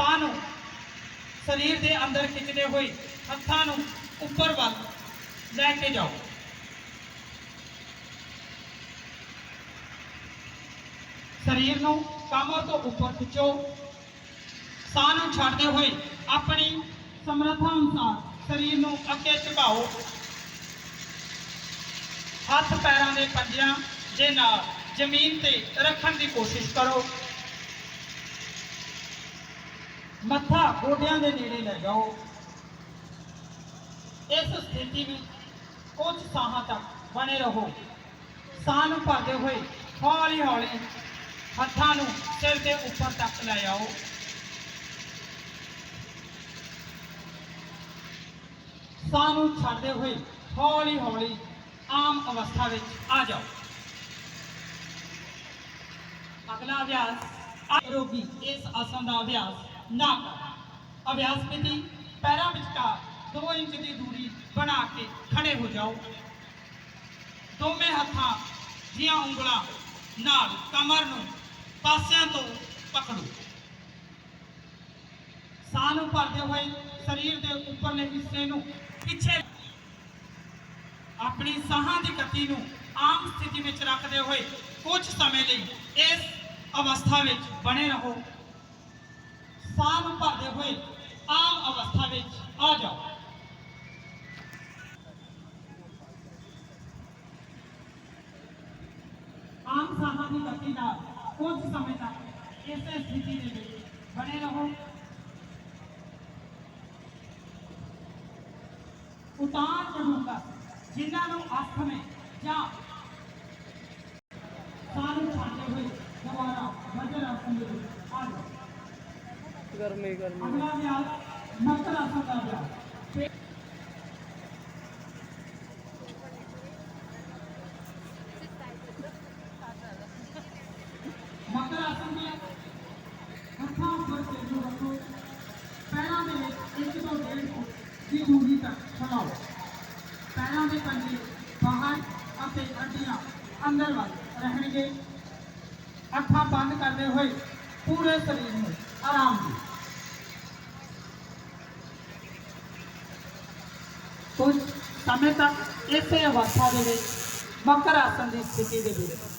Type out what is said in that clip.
ਸਾਹ ਨੂੰ ਸਰੀਰ ਦੇ ਅੰਦਰ ਖਿੱਚਦੇ ਹੋਏ ਹੱਥਾਂ ਨੂੰ ਉੱਪਰ ਵੱਲ ਲੈ ਕੇ ਜਾਓ। ਸਰੀਰ ਨੂੰ ਕਮਰ ਤੋਂ ਉੱਪਰ ਖਿੱਚੋ। ਸਾਹ ਨੂੰ ਛੱਡਦੇ ਹੋਏ ਆਪਣੀ ਸਮਰੱਥਾ ਅਨੁਸਾਰ ਸਰੀਰ ਨੂੰ ਅੱਗੇ ਝੁਕਾਓ। ਹੱਥ ਪੈਰਾਂ ਦੇ ਪੰਜਿਆਂ ਦੇ ਨਾਲ ਜ਼ਮੀਨ ਤੇ ਰੱਖਣ ਦੀ ਕੋਸ਼ਿਸ਼ ਕਰੋ। ਮੱਥਾ ਗੋਡਿਆਂ ਦੇ ਨੇੜੇ ਲੈ ਜਾਓ। ਇਸ ਸਥਿਤੀ ਵਿੱਚ ਕੁਝ ਸਾਹਾਂ ਤੱਕ ਬਣੇ ਰਹੋ। ਸਾਹ ਨੂੰ ਭਰਦੇ ਹੋਏ ਹੌਲੀ ਹੌਲੀ ਹੱਥਾਂ ਨੂੰ ਸਿਰ ਦੇ ਉੱਪਰ ਤੱਕ ਲੈ ਆਓ। ਸਾਹ ਨੂੰ ਛੱਡਦੇ ਹੋਏ ਹੌਲੀ ਹੌਲੀ ਆਮ ਅਵਸਥਾ ਵਿੱਚ ਆ ਜਾਓ। ਅਗਲਾ ਅਭਿਆਸ ਰੋਗੀ ਇਸ ਆਸਨ ਦਾ ਅਭਿਆਸ ਨਾ ਕਰੋ। ਅਭਿਆਸ ਵਿਧੀ ਪੈਰਾਂ ਵਿਚਕਾਰ 2 ਇੰਚ ਦੀ ਦੂਰੀ ਬਣਾ ਕੇ ਖੜੇ ਹੋ ਜਾਓ। ਦੋਵੇਂ ਹੱਥਾਂ ਦੀਆਂ ਉਂਗਲਾਂ ਨਾਲ ਕਮਰ ਨੂੰ ਪਾਸਿਆਂ ਤੋਂ ਪਕੜੋ। ਸਾਹ ਨੂੰ ਭਰਦੇ ਹੋਏ ਸਰੀਰ ਦੇ ਉੱਪਰਲੇ ਹਿੱਸੇ ਨੂੰ ਪਿੱਛੇ ਆਪਣੀ ਸਾਹਾਂ ਦੀ ਗਤੀ ਨੂੰ ਆਮ ਸਥਿਤੀ ਵਿੱਚ ਰੱਖਦੇ ਹੋਏ ਕੁਝ ਸਮੇਂ ਲਈ ਇਸ ਅਵਸਥਾ ਵਿੱਚ ਬਣੇ ਰਹੋ। ਸਾਹ ਨੂੰ ਭਰਦੇ ਹੋਏ ਆਮ ਅਵਸਥਾ ਵਿੱਚ ਆ ਜਾਓ। ਆਮ ਸਾਹਾਂ ਦੀ ਗਤੀ ਨਾਲ ਕੁਝ ਸਮੇਂ ਤੱਕ ਇਸੇ ਸਥਿਤੀ ਦੇ ਵਿੱਚ ਬਣੇ ਰਹੋ। ਉਤਾਰ ਚੜੂਗਾ ਜਿਨ੍ਹਾਂ ਨੂੰ ਆਸਥਮੇ ਜਾਂ ਸਾਹ ਨੂੰ ਛੱਡਦੇ ਹੋਏ ਦੁਬਾਰਾ ਵਜਰ ਆਸਨ ਦੇ ਵਿੱਚ ਆ ਜਾਓ। ਗਰਮੀ ਗਰਮੀ। ਅਗਲਾ ਅਭਿਆਸ ਮਕਰ ਆਸਨ ਦਾ ਮਕਰ ਆਸਨ ਦੇ ਹੱਥਾਂ ਉੱਪਰ ਸਿਰ ਰੱਖੋ, ਪੈਰਾਂ ਦੇ ਇੱਕ ਤੋਂ ਡੇਢ ਫੁੱਟ ਦੀ ਦੂਰੀ ਤੱਕ ਫੈਲਾਓ ਪੈਰਾਂ ਦੇ ਪੰਜੇ ਬਾਹਰ ਅਤੇ ਅੱਡੀਆਂ ਅੰਦਰ ਵੱਲ ਰਹਿਣਗੇ। ਅੱਖਾਂ ਬੰਦ ਕਰਦੇ ਹੋਏ ਪੂਰੇ ਸਰੀਰ ਨੂੰ ਆਰਾਮ ਦਿਓ। ਕੁਝ ਸਮੇਂ ਤੱਕ ਇਸੇ ਅਵਸਥਾ ਦੇ ਵਿੱਚ ਮਕਰ ਆਸਨ ਦੀ ਸਥਿਤੀ ਦੇ ਵਿੱਚ।